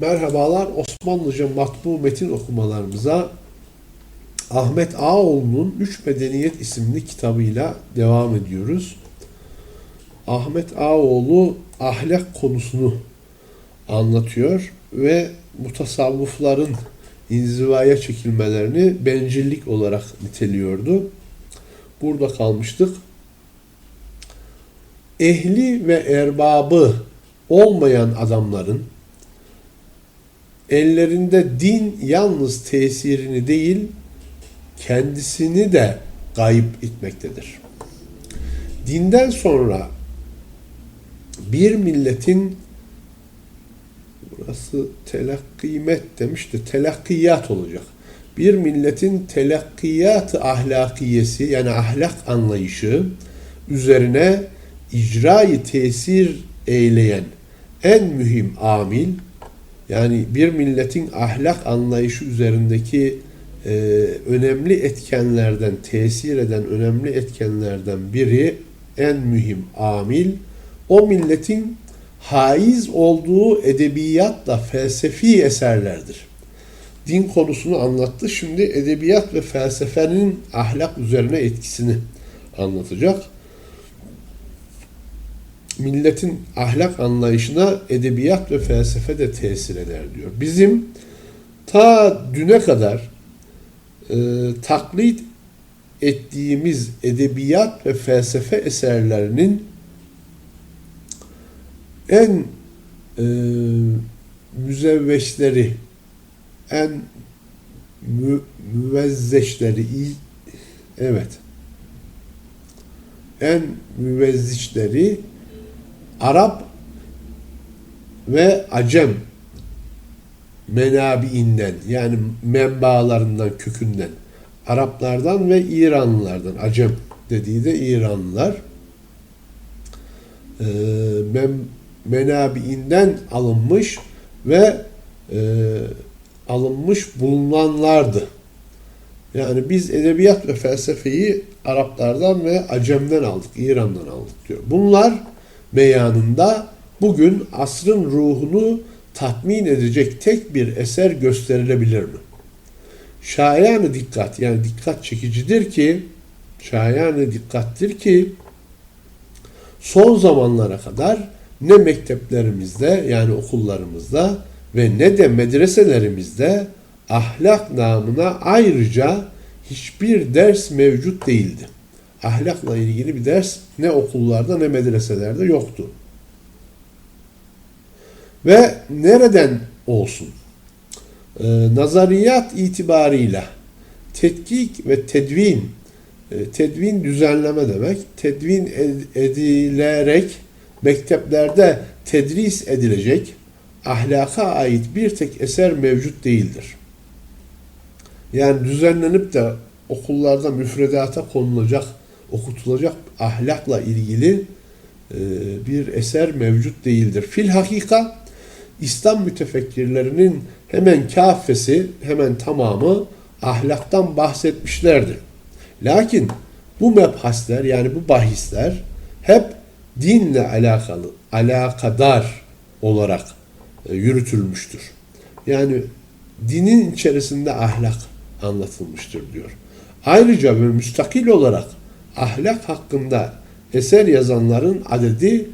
Merhabalar Osmanlıca matbu metin okumalarımıza Ahmet Ağoğlu'nun Üç Medeniyet isimli kitabıyla devam ediyoruz. Ahmet Ağoğlu ahlak konusunu anlatıyor ve mutasavvıfların inzivaya çekilmelerini bencillik olarak niteliyordu. Burada kalmıştık. Ehli ve erbabı olmayan adamların ellerinde din yalnız tesirini değil, kendisini de kayıp etmektedir. Dinden sonra bir milletin burası telakkimet demiş de telakkiyat olacak. Bir milletin telakkiyat ahlakiyesi yani ahlak anlayışı üzerine icrayı tesir eyleyen en mühim amil yani bir milletin ahlak anlayışı üzerindeki e, önemli etkenlerden, tesir eden önemli etkenlerden biri, en mühim amil, o milletin haiz olduğu edebiyatla felsefi eserlerdir. Din konusunu anlattı. Şimdi edebiyat ve felsefenin ahlak üzerine etkisini anlatacak milletin ahlak anlayışına edebiyat ve felsefe de tesir eder diyor. Bizim ta düne kadar e, taklit ettiğimiz edebiyat ve felsefe eserlerinin en e, müzevveşleri, en mü, müvezzeşleri, evet, en müvezzişleri Arap ve Acem menabiinden yani menbaalarından, kökünden Araplardan ve İranlılardan Acem dediği de İranlılar e, men, menabiinden alınmış ve e, alınmış bulunanlardı. Yani biz edebiyat ve felsefeyi Araplardan ve Acem'den aldık, İran'dan aldık diyor. Bunlar beyanında bugün asrın ruhunu tatmin edecek tek bir eser gösterilebilir mi? Şayanı dikkat yani dikkat çekicidir ki şayanı dikkattir ki son zamanlara kadar ne mekteplerimizde yani okullarımızda ve ne de medreselerimizde ahlak namına ayrıca hiçbir ders mevcut değildi ahlakla ilgili bir ders ne okullarda ne medreselerde yoktu. Ve nereden olsun? Ee, nazariyat itibarıyla tetkik ve tedvin e, tedvin düzenleme demek. Tedvin edilerek mekteplerde tedris edilecek ahlaka ait bir tek eser mevcut değildir. Yani düzenlenip de okullarda müfredata konulacak okutulacak ahlakla ilgili e, bir eser mevcut değildir. Fil hakika İslam mütefekkirlerinin hemen kafesi, hemen tamamı ahlaktan bahsetmişlerdi. Lakin bu mebhasler yani bu bahisler hep dinle alakalı, alakadar olarak e, yürütülmüştür. Yani dinin içerisinde ahlak anlatılmıştır diyor. Ayrıca ve müstakil olarak ahlak hakkında eser yazanların adedi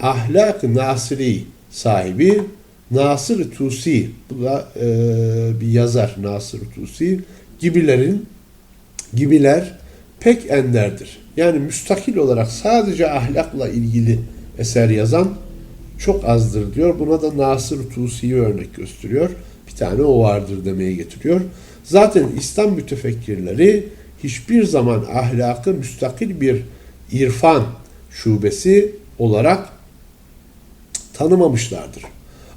ahlak nasiri sahibi Nasır Tusi bu da e, bir yazar Nasır Tusi gibilerin gibiler pek enderdir. Yani müstakil olarak sadece ahlakla ilgili eser yazan çok azdır diyor. Buna da Nasır Tusi'yi örnek gösteriyor. Bir tane o vardır demeye getiriyor. Zaten İslam mütefekkirleri hiçbir zaman ahlakı müstakil bir irfan şubesi olarak tanımamışlardır.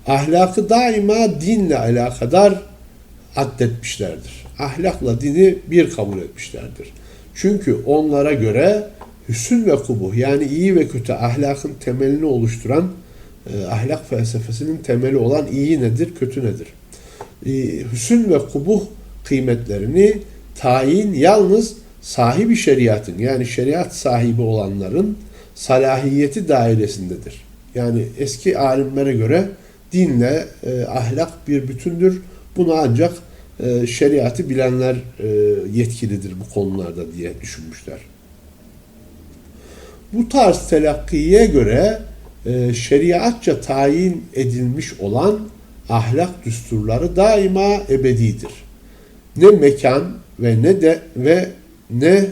Ahlakı daima dinle alakadar addetmişlerdir. Ahlakla dini bir kabul etmişlerdir. Çünkü onlara göre hüsün ve kubuh yani iyi ve kötü ahlakın temelini oluşturan e, ahlak felsefesinin temeli olan iyi nedir, kötü nedir? E, hüsün ve kubuh kıymetlerini tayin yalnız sahibi şeriatın yani şeriat sahibi olanların salahiyeti dairesindedir. Yani eski alimlere göre dinle e, ahlak bir bütündür. Bunu ancak e, şeriatı bilenler e, yetkilidir bu konularda diye düşünmüşler. Bu tarz telakkiye göre e, şeriatça tayin edilmiş olan ahlak düsturları daima ebedidir. Ne mekan ve ne de ve ne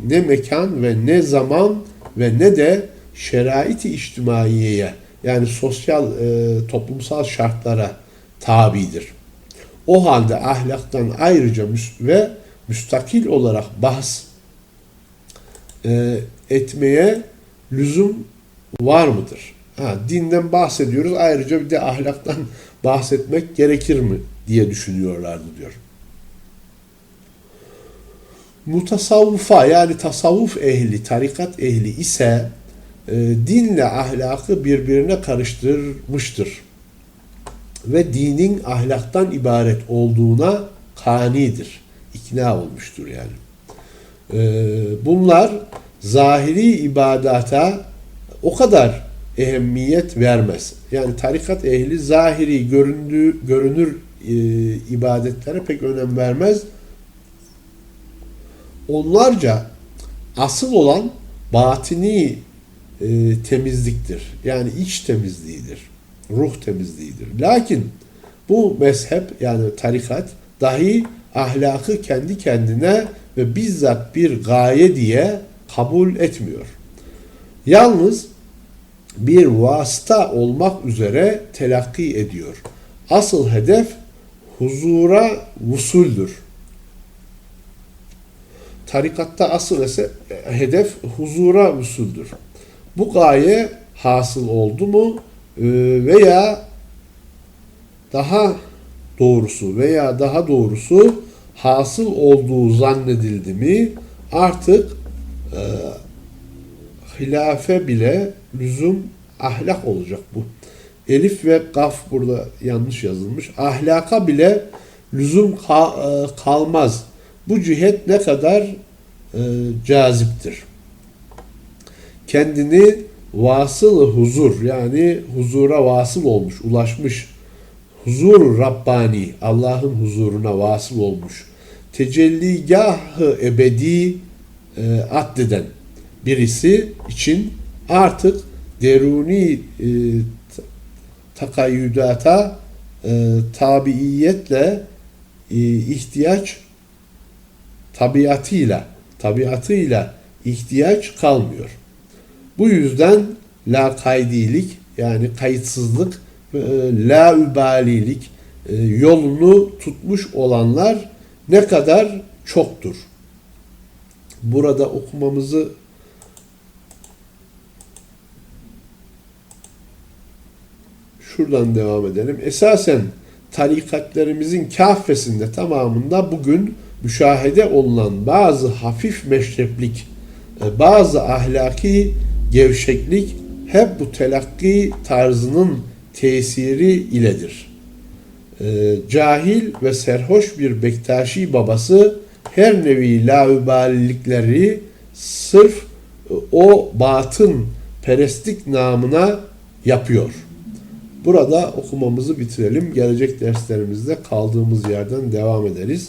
ne mekan ve ne zaman ve ne de şerait-i içtimaiyeye yani sosyal e, toplumsal şartlara tabidir. O halde ahlaktan ayrıca müs- ve müstakil olarak bahs e, etmeye lüzum var mıdır? Ha, dinden bahsediyoruz ayrıca bir de ahlaktan bahsetmek gerekir mi diye düşünüyorlardı diyor. Mutasavvufa yani tasavvuf ehli, tarikat ehli ise e, dinle ahlakı birbirine karıştırmıştır. Ve dinin ahlaktan ibaret olduğuna kanidir. İkna olmuştur yani. E, bunlar zahiri ibadata o kadar ehemmiyet vermez. Yani tarikat ehli zahiri göründüğü, görünür e, ibadetlere pek önem vermez. Onlarca asıl olan batini e, temizliktir. Yani iç temizliğidir. Ruh temizliğidir. Lakin bu mezhep yani tarikat dahi ahlakı kendi kendine ve bizzat bir gaye diye kabul etmiyor. Yalnız bir vasıta olmak üzere telakki ediyor. Asıl hedef huzura vusuldür. Tarikatta asıl ise hedef huzura vusuldür. Bu gaye hasıl oldu mu e, veya daha doğrusu veya daha doğrusu hasıl olduğu zannedildi mi artık e, hilafe bile lüzum ahlak olacak bu. Elif ve gaf burada yanlış yazılmış. Ahlaka bile lüzum e, kalmaz. Bu cihet ne kadar e, caziptir. Kendini vasıl huzur yani huzura vasıl olmuş, ulaşmış. Huzur Rabbani, Allah'ın huzuruna vasıl olmuş. Tecelligahı ebedi e, addeden birisi için artık deruni e, takayyüdata e, tabiiyetle e, ihtiyaç tabiatıyla tabiatıyla ihtiyaç kalmıyor. Bu yüzden la kaydilik yani kayıtsızlık e, la übalilik e, yolunu tutmuş olanlar ne kadar çoktur. Burada okumamızı şuradan devam edelim. Esasen tarikatlerimizin kafesinde tamamında bugün müşahede olunan bazı hafif meşreplik, e, bazı ahlaki gevşeklik hep bu telakki tarzının tesiri iledir. E, cahil ve serhoş bir Bektaşi babası her nevi laubalilikleri sırf e, o batın perestlik namına yapıyor. Burada okumamızı bitirelim. Gelecek derslerimizde kaldığımız yerden devam ederiz.